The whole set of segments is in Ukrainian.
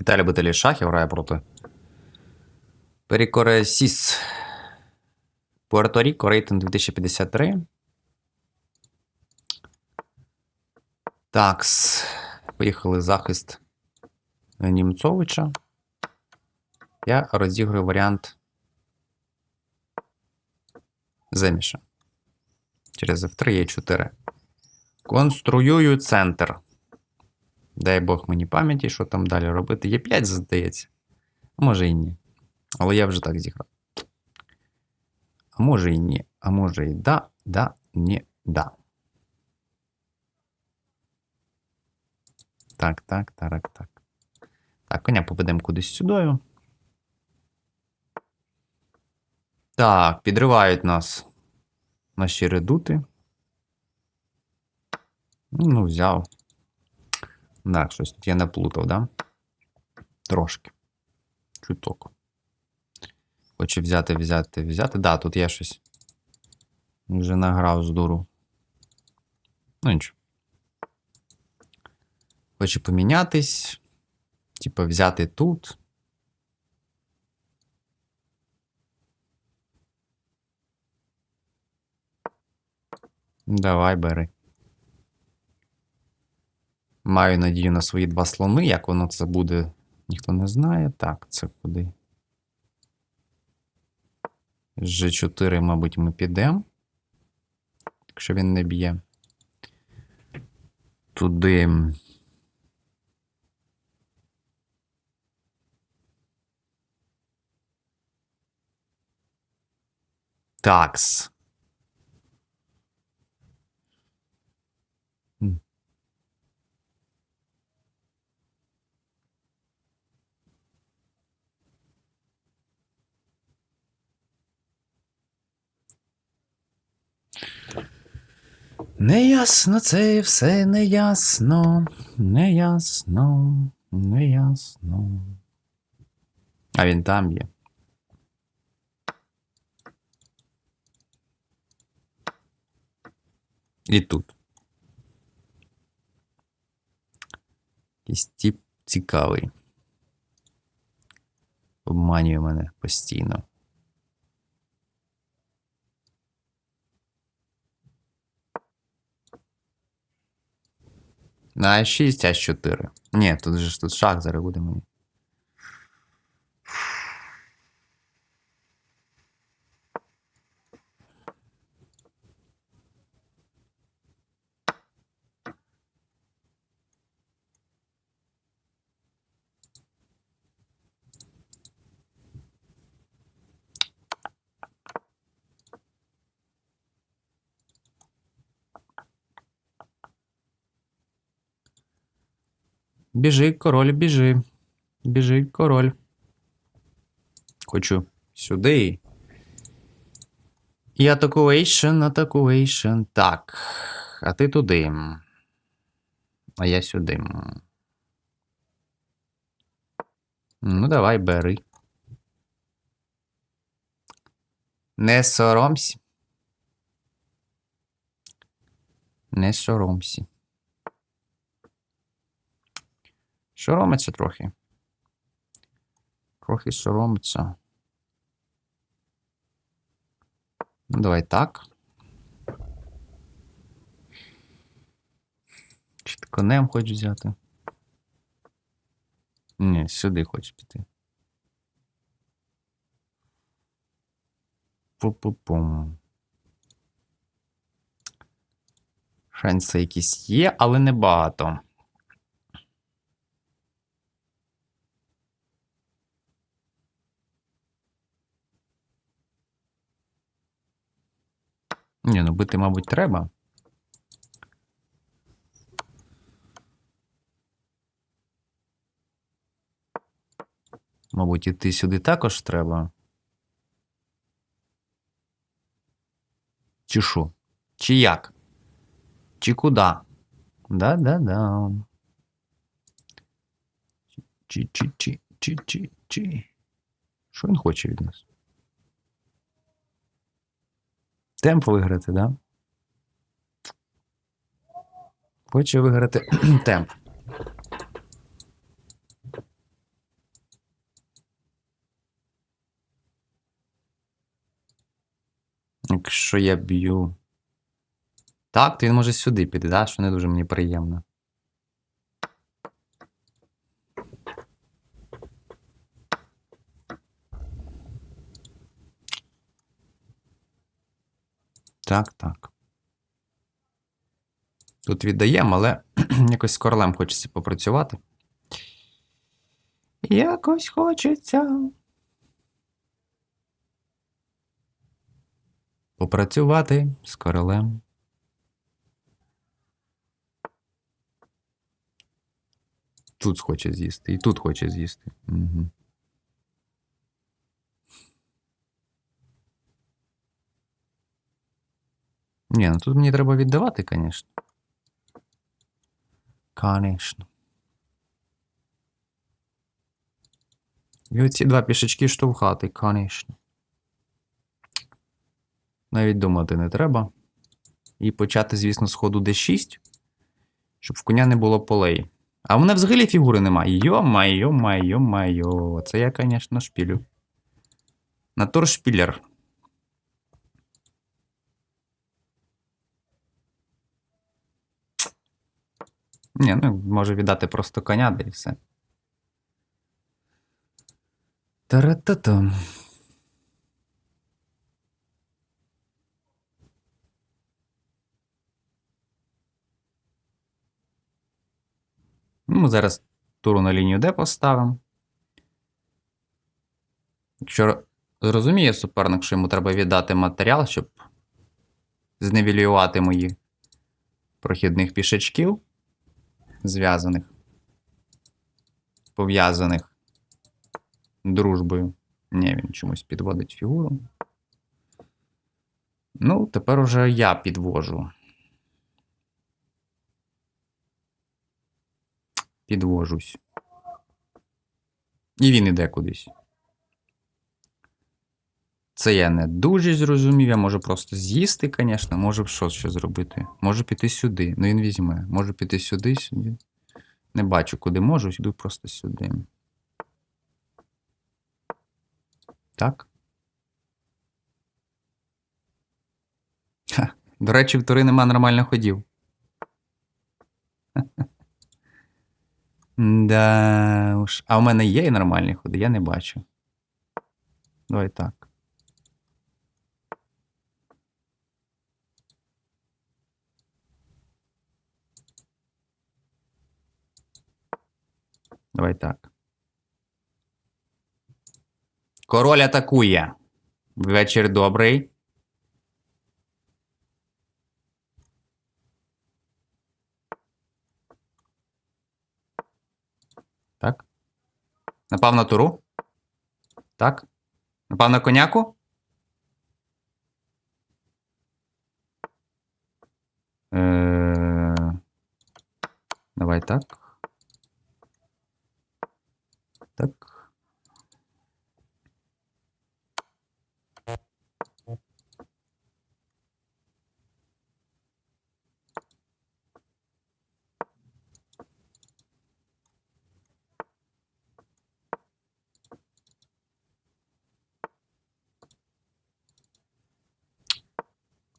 Віталій любителі шахів грає проти Перікоре Сіс. Пуерто-Ріко, рейтинг 2053. Такс. Поїхали захист Німцовича. Я розіграю варіант Земіша. Через F3 є 4. Конструюю центр. Дай Бог мені пам'яті, що там далі робити. Є 5, здається. А може і ні. Але я вже так зіграв. А може і ні. А може і да, да, ні, да. Так, так, так, так. Так, коня поведемо кудись сюди. Так, підривають нас наші редути. Ну, взяв. Так, щось тут я наплутав, да? Трошки. Чуток. Хочу взяти, взяти, взяти. Да, тут є щось. Вже награв з дуру. Ну нічого. Хочу помінятись. Типа взяти тут. Давай, бери. Маю надію на свої два слони. Як воно це буде, ніхто не знає. Так, це куди? G4, мабуть, ми підемо. Якщо він не б'є. Туди. Такс. Неясно це все неясно, неясно, неясно. А він там є. І тут. Якийсь тип цікавий. Обманює мене постійно. На 6 а 4 Ні, тут же ж тут шах буде мені. Біжи, король, біжи. Біжи, король. Хочу сюди. І атакувейшн, атакувейшн. Так. А ти туди. А я сюди. Ну, давай, бери. Не соромся. Не соромся. Соромиться трохи. Трохи соромиться. Ну, давай так. Чи ти конем хочеш взяти? Ні, сюди хочеш піти. Пу-пу-пум. Шанси якісь є, але не багато. Ні, ну бити, мабуть, треба. Мабуть, іти сюди також треба. Чи що? Чи як? Чи куди? Да-да-да. Чи, чи, чи, чи, чи, чи. Що він хоче від нас? Темп виграти, да? Хоче виграти темп. Якщо я б'ю. Так, то він може сюди піти, да? що не дуже мені приємно. Так, так. Тут віддаємо, але якось з королем хочеться попрацювати. Якось хочеться. Попрацювати з королем. Тут хоче з'їсти, і тут хоче з'їсти. Угу. Ні, ну тут мені треба віддавати, звісно. Конечно. І оці два пішечки штовхати, звісно. Навіть думати не треба. І почати, звісно, з ходу D6, щоб в коня не було полей. А в мене взагалі фігури немає. Йо-май, йо-май, йо-май, йо. Це я, звісно, шпілю. Натур шпілер. Ні, ну може віддати просто коня, да і все. Та-ра-та-та. Ну, Ми зараз туру на лінію Д поставимо. Якщо зрозуміє суперник, що йому треба віддати матеріал, щоб зневілювати моїх прохідних пішачків, зв'язаних, пов'язаних дружбою. Ні, він чомусь підводить фігуру. Ну, тепер уже я підвожу. Підвожусь. І він іде кудись. Це я не дуже зрозумів. Я можу просто з'їсти, звісно. Можу що ще зробити. Можу піти сюди. Ну він візьме. Можу піти сюди, сюди. Не бачу, куди можу, йду просто сюди. Так. Ха. До речі, в Тури нема нормальних ходів. Да уж. А в мене є і нормальні ходи, я не бачу. Давай так. Давай так. Король атакує. Вечір добрий. Так. Напав на туру. Так. Напав на коняку. Е... Давай так. Так.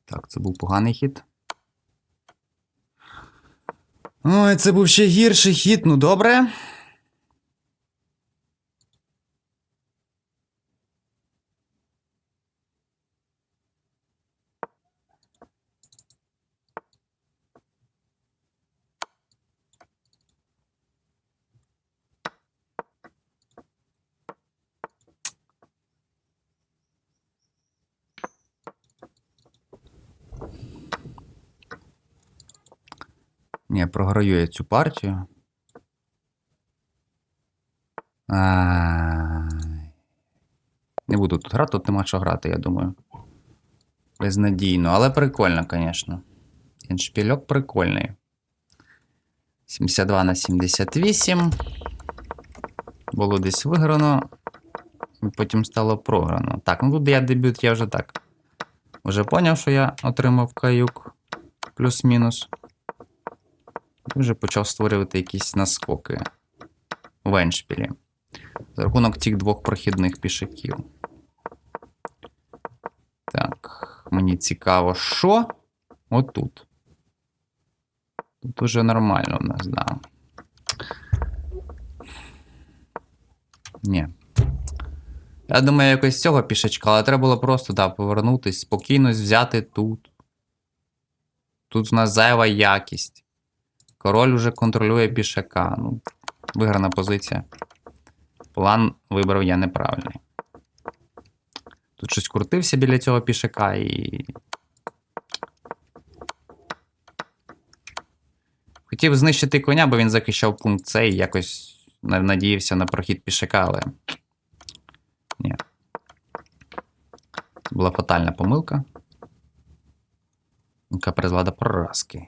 Так, це був поганий хід. Ой, це був ще гірший хід, ну добре. Ні, програю я цю партію. Не буду тут грати, тут нема що грати, я думаю. Безнадійно, але прикольно, звісно. Іншпільок прикольний. 72 на 78. Було десь виграно. Потім стало програно. Так, ну тут я дебют, я вже так. Вже поняв, що я отримав каюк. Плюс-мінус. І вже почав створювати якісь наскоки в еншпілі. За рахунок тих двох прохідних пішаків. Так. Мені цікаво, що? Отут. Тут уже нормально у нас, да. Ні. Я думаю, якось з цього пішечка, але треба було просто да, повернутись, спокійно взяти тут. Тут в нас зайва якість. Король уже контролює пішака. Ну, виграна позиція. План вибрав я неправильний. Тут щось крутився біля цього пішака і. Хотів знищити коня, бо він захищав пункт С і якось надіявся на прохід пішака, але. Ні. Була фатальна помилка. Яка призвела до поразки.